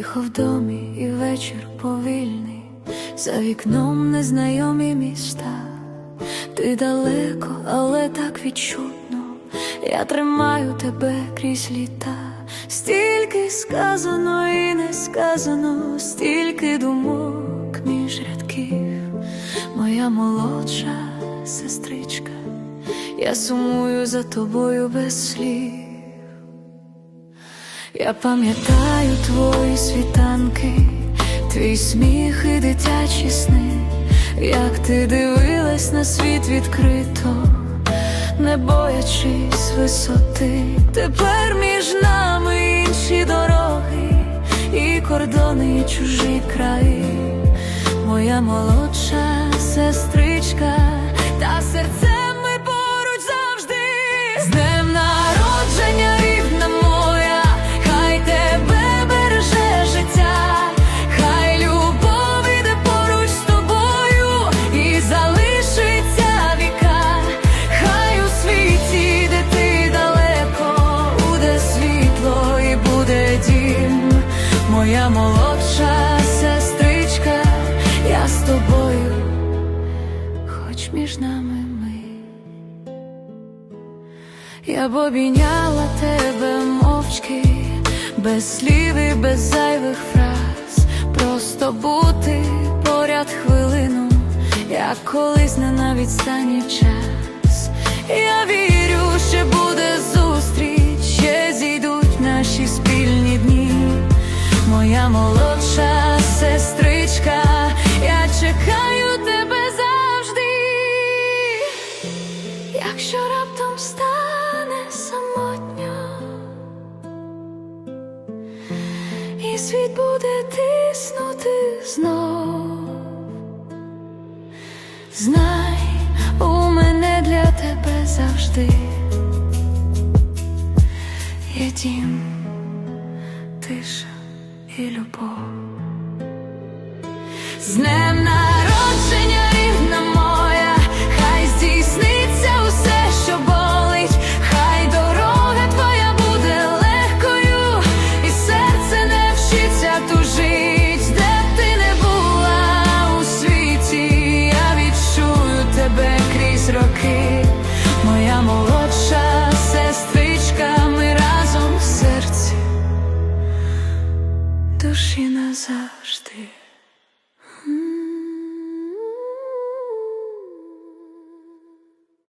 Тихо в домі і вечір повільний, за вікном незнайомі міста. Ти далеко, але так відчутно. Я тримаю тебе крізь літа. Стільки сказано і не сказано, стільки думок між рядків. Моя молодша сестричка, я сумую за тобою без слів. Я пам'ятаю твої світанки, твій сміх і дитячі сни, як ти дивилась на світ відкрито, не боячись висоти. Тепер між нами інші дороги, і кордони, і чужі краї. Моя молодша сестричка, та серцем моя молодша сестричка, я з тобою, хоч між нами ми. Я б обійняла тебе мовчки, без слів і без зайвих фраз, просто бути поряд хвилину, як колись не на відстані час. Я вірю, що буде зустріч, ще зійдуть наші спільні раптом стане самотньо, і світ буде тиснути знов, знай, у мене для тебе завжди є дім, тиша і любов. З днем народження,